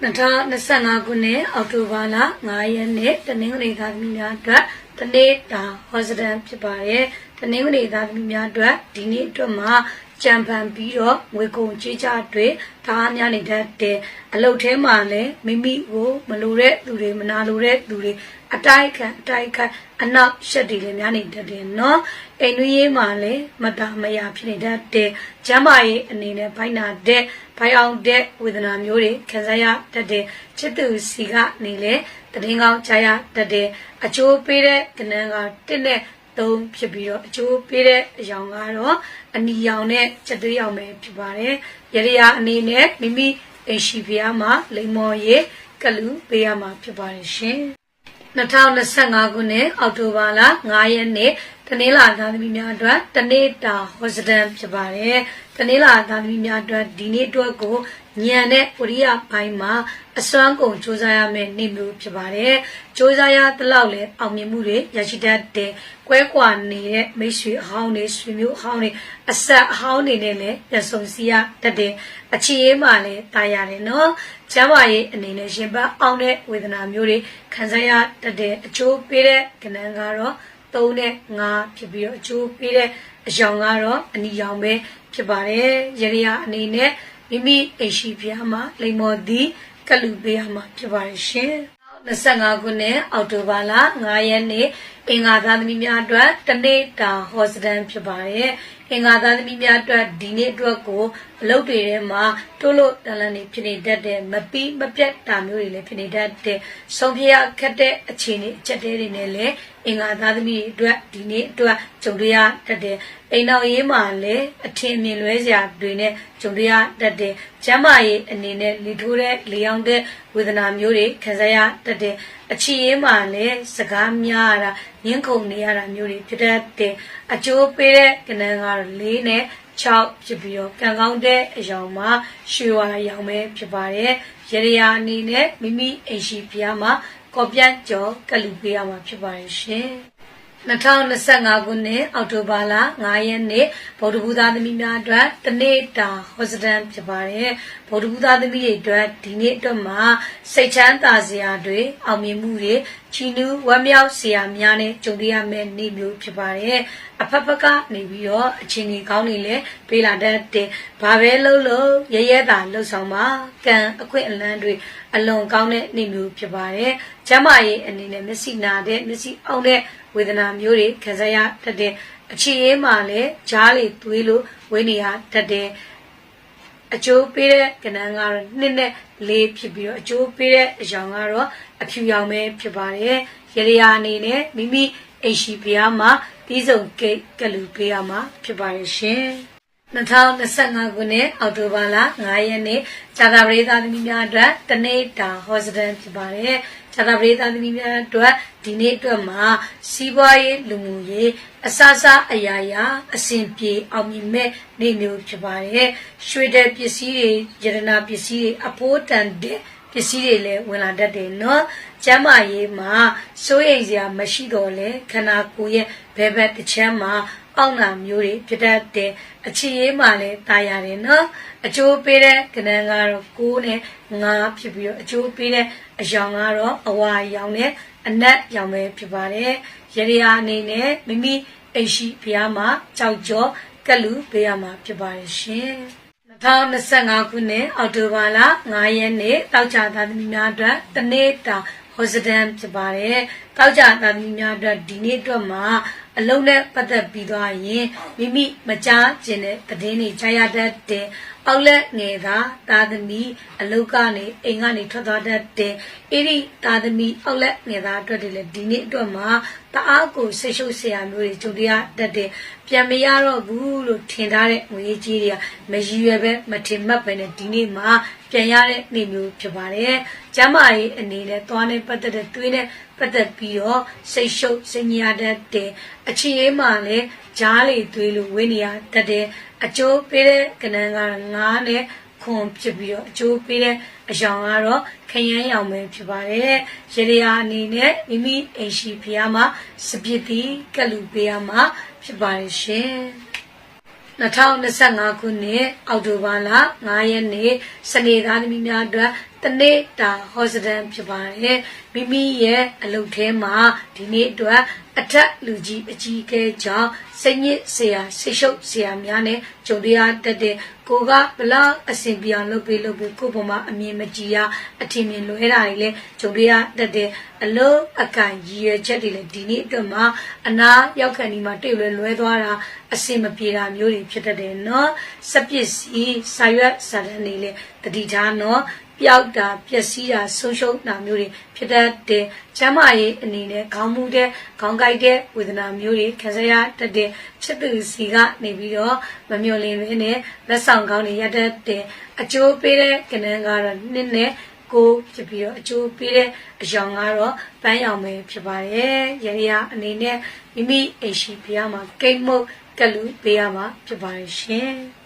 2025ခုနှစ်အောက်တိုဘာလ9ရက်နေ့တနင်္ဂနွေသားသမီးများအတွက်တနေ့တာဟောစတန်ဖြစ်ပါတယ်တနင်္ဂနွေသားသမီးများအတွက်ဒီနေ့အတွက်မှာ ကြံပန်ပြီးတော့ငွေကုန်ကြေးကြတွေဒါအများနေတဲ့အလုပ်ထဲမှာလည်းမိမိကိုမလိုတဲ့သူတွေမနာလိုတဲ့သူတွေအတိုက်ခံအတိုက်ခံအနောက်ရှက်တွေလည်းများနေတတ်တယ်နော်အိမ်တွင်းရေးမှာလည်းမတာမရဖြစ်နေတတ်တယ်ကျမ်းမာရေးအနေနဲ့ဘိုင်းနာတဲ့ဘိုင်းအောင်တဲ့ဝေဒနာမျိုးတွေခံစားရတတ်တယ်ချစ်သူစီကနေလေတည်င်းကောင်းကြားရတတ်တယ်အကျိုးပေးတဲ့ကဏ္ဍကတစ်နဲ့သုံးဖြစ်ပြီးတော့အကျိုးပေးတဲ့အယောင်ကတော့ အနီရောင်နဲ့ချက်သွေးရောင်ပဲဖြစ်ပါတယ်ရရရာအနေနဲ့မိမိအိမ်ရှိဖျားမှာလိမ္မော်ရေးကလူပေးရမှာဖြစ်ပါတယ်ရှင်2025ခုနှစ်အောက်တိုဘာလ9ရက်နေ့တနင်္လာသားသမီးများအတွက်တနေ့တာဟောစတန်ဖြစ်ပါတယ်။တနင်္လာသားသမီးများအတွက်ဒီနေ့အတွက်ကို ညံတဲ့ဝရိယပိုင်းမှာအစွမ်းကုန်စူးစမ်းရမယ့်နေ့မျိုးဖြစ်ပါတယ်။စူးစမ်းရသလောက်လည်းအောင်မြင်မှုတွေရရှိတတ်တဲ့ကွဲကွာနေတဲ့မိတ်ဆွေအဟောင်းတွေဆွေမျိုးအဟောင်းတွေအဆက်အဟောင်းတွေနဲ့လည်းရဆုံစီရတတ်တဲ့အခြေအေးမှလည်းတာရတယ်နော်။ကျမ်းမာရေးအနေနဲ့ရှင်ပတ်အောင်တဲ့ဝေဒနာမျိုးတွေခံစားရတတ်တဲ့အကျိုးပေးတဲ့ကဏ္ဍကတော့3နဲ့5ဖြစ်ပြီးတော့အကျိုးပေးတဲ့အယောင်ကတော့အနီရောင်ပဲဖြစ်ပါတယ်ရရအနေနဲ့ မိမိအိမ်ရှိဖျားမှာလိမ္မော်သည်ကလူပေးရမှာဖြစ်ပါတယ်ရှင်25ခုနှစ်အောက်တိုဘာလ9ရက်နေ့အင်္ဂါသားသမီးများအတွက်တနေ့တာဟောစတန်ဖြစ်ပါတယ်အင်္ဂါသားသမီးများအတွက်ဒီနေ့အတွက်ကိုအလုပ်တွေထဲမှာတိုးလို့တလန်နေဖြစ်နေတတ်တဲ့မပီးမပြတ်တာမျိုးတွေလည်းဖြစ်နေတတ်တဲ့ဆုံးဖြတ်ခက်တဲ့အခြေအနေအချက်တွေနဲ့လည်းအင်္ဂါသားသမီးတွေအတွက်ဒီနေ့အတွက်ကြုံရတတ်တဲ့အိမ်တော်ရေးမှာလည်းအထင်မြင်လွဲစရာတွေနဲ့ကြုံရတတ်တဲ့ကျမ်းမာရေးအနေနဲ့လီထိုးတဲ့လေအောင်တဲ့ဝေဒနာမျိုးတွေခံစားရတတ်တဲ့အချီရေးမှာလည်းစကားများရတာညှင်းခုန်နေရတာမျိုးတွေဖြစ်တတ်တဲ့အကျိုးပေးတဲ့ကဏ္ဍကတော့၄နဲ့6ဖြစ်ပြီးတော့ကံကောင်းတဲ့အယောင်မှာရွှေဝါရောင်ပဲဖြစ်ပါတယ်ရရရာအနေနဲ့မိမိအိမ်ရှိဖျားမှာကော်ပြန့်ကျော်ကလူပေးရမှာဖြစ်ပါတယ်ရှင်2025ခုနှစ်အောက်တိုဘာလ9ရက်နေ့ဗုဒ္ဓဘုရားသမီးများအတွက်တနေ့တာဟောစတန်ဖြစ်ပါတယ်ဗုဒ္ဓဘုရားသမီးတွေအတွက်ဒီနေ့အတွက်မှာစိတ်ချမ်းသာစရာတွေအောင်မြင်မှုတွေ ချီနူးဝမ်းမြောက်စရာများနဲ့ကြုံရမယ့်နေ့မျိုးဖြစ်ပါတယ်အဖက်ဖက်ကနေပြီးတော့အချင်းကြီးကောင်းနေလဲပေးလာတတ်တယ်ဘာပဲလုပ်လို့ရရဲတာလှုပ်ဆောင်ပါကံအခွင့်အလန်းတွေအလွန်ကောင်းတဲ့နေ့မျိုးဖြစ်ပါတယ်ကျမ်းမာရေးအနေနဲ့မျက်စိနာတဲ့မျက်စိအောင်တဲ့ဝေဒနာမျိုးတွေခံစားရတတ်တဲ့အခြေအေးမှာလည်းဂျားလေသွေးလို့ဝေးနေရတတ်တဲ့ အကျိုးပေးတဲ့ကဏ္ဍကတော့နှစ်နဲ့လေးဖြစ်ပြီးတော့အကျိုးပေးတဲ့အယောင်ကတော့အဖြူရောင်ပဲဖြစ်ပါတယ်ရရရာအနေနဲ့မိမိအိမ်ရှိဖျားမှာပြီးဆုံးကိတ်ကလူပေးရမှာဖြစ်ပါတယ်ရှင်2025ခုနှစ်အောက်တိုဘာလ9ရက်နေ့ဇာတာပရိသတ်သမီးများအတွက်တနေ့တာဟောစတန်ဖြစ်ပါတယ်။ ဇာတာပရိသတ်သမီးများအတွက်ဒီနေ့အတွက်မှာစီးပွားရေးလူမှုရေးအစစအရာရာအစဉ်ပြေအောင်မြင်မဲ့နေ့မျိုးဖြစ်ပါတယ်။ရွှေတဲ့ပစ္စည်းတွေယရနာပစ္စည်းတွေအဖိုးတန်တဲ့ပစ္စည်းတွေလည်းဝင်လာတတ်တယ်နော်။ကျမ်းမာရေးမှာစိုးရိမ်စရာမရှိတော့လဲခန္ဓာကိုယ်ရဲ့ဘယ်ဘက်တစ်ချမ်းမှာ အောင့်လာမျိုးတွေဖြစ်တတ်တဲ့အခြေရေးမှလည်းတာရတယ်နော်အကျိုးပေးတဲ့ကဏ္ဍကတော့6နဲ့9ဖြစ်ပြီးတော့အကျိုးပေးတဲ့အယောင်ကတော့အဝါရောင်နဲ့အနက်ရောင်ပဲဖြစ်ပါတယ်ရရရာအနေနဲ့မိမိအိရှိဖျားမှာကြောက်ကြောကလူပေးရမှာဖြစ်ပါတယ်ရှင်2025ခုနှစ်အောက်တိုဘာလ9ရက်နေ့တောက်ကြသားသမီးများအတွက်တနေ့တာဟောစဒန်ဖြစ်ပါတယ်။ တောက်ကြသားသမီးများအတွက်ဒီနေ့အတွက်မှာအလုံးနဲ့ပတ်သက်ပြီးသွားရင်မိမိမကြားကျင်တဲ့သတင်းတွေကြားရတတ်တဲ့အောက်လက်ငယ်သာသားသမီးအလုတ်ကနေအိမ်ကနေထွက်သွားတတ်တဲ့အဲ့ဒီသားသမီးအောက်လက်ငယ်သားအတွက်တွေလည်းဒီနေ့အတွက်မှာတအားကိုဆိတ်ရှုပ်ဆရာမျိုးတွေကြုံရတတ်တဲ့ပြန်မရတော့ဘူးလို့ထင်ထားတဲ့ငွေကြီးတွေကမရည်ရွယ်ပဲမထင်မှတ်ပဲနဲ့ဒီနေ့မှာပြန်ရတဲ့နေ့မျိုးဖြစ်ပါတယ်။ကျမ်းမာရေးအနေနဲ့သွားနဲ့ပတ်သက်တဲ့သွေးနဲ့ ပတ်သက်ပြီးတော့စိတ်ရှုပ်စိတ်ညစ်တတ်တဲ့အချီရေးမှလည်းဂျားလေသွေးလို့ဝင်းနေရတတ်တဲ့အကျိုးပေးတဲ့ကဏ္ဍက9နဲ့ခွန်ဖြစ်ပြီးတော့အကျိုးပေးတဲ့အယောင်ကတော့ခရမ်းရောင်ပဲဖြစ်ပါတယ်။ရေရာအနေနဲ့မိမိအိမ်ရှိဖျားမှာစပစ်တီကလူပေးရမှာဖြစ်ပါတယ်ရှင်။2025ခုနှစ်အောက်တိုဘာလ9ရက်နေ့စနေသားသမီးများအတွက် တနေ့တာဟောစတန်ဖြစ်ပါတယ်မိမိရဲ့အလုပ်ထဲမှာဒီနေ့အတွက်အထက်လူကြီးအကြီးအကဲကြောင့်စိတ်ညစ်စရာဆိတ်ရှုပ်စရာများနဲ့ကြုံရတတ်တဲ့ကိုကဘလောက်အဆင်ပြေအောင်လုပ်ပေးလုပ်ပေးကိုပုံမှာအမြင်မကြည်ရအထင်မြင်လွဲတာတွေလည်းကြုံရတတ်တဲ့အလုံးအကန့်ရည်ရွယ်ချက်တွေလည်းဒီနေ့အတွက်မှာအနာရောက်ခံဒီမှာတိတ်လွယ်လွဲသွားတာအဆင်မပြေတာမျိုးတွေဖြစ်တတ်တယ်နော်စက်ပစ္စည်းစာရွက်စာတမ်းတွေလည်းတတိထားနော် ပျောက်တာပျက်စီးတာဆုံးရှုံးတာမျိုးတွေဖြစ်တတ်တဲ့ကျမ်းမာရေးအနေနဲ့ခေါင်းမူတဲ့ခေါင်းကိုက်တဲ့ဝေဒနာမျိုးတွေခံစားရတတ်တဲ့ဖြစ်သူစီကနေပြီးတော့မမျော်လင့်ဘဲနဲ့လက်ဆောင်ကောင်းတွေရတတ်တဲ့အကျိုးပေးတဲ့ကဏ္ဍကတော့နှစ်နဲ့ကိုဖြစ်ပြီးတော့အကျိုးပေးတဲ့အယောင်ကတော့ပန်းရောင်ပဲဖြစ်ပါတယ်။ရရအနေနဲ့မိမိအိမ်ရှိပြရမှာကိတ်မုတ်ကလူပေးရမှာဖြစ်ပါတယ်ရှင်။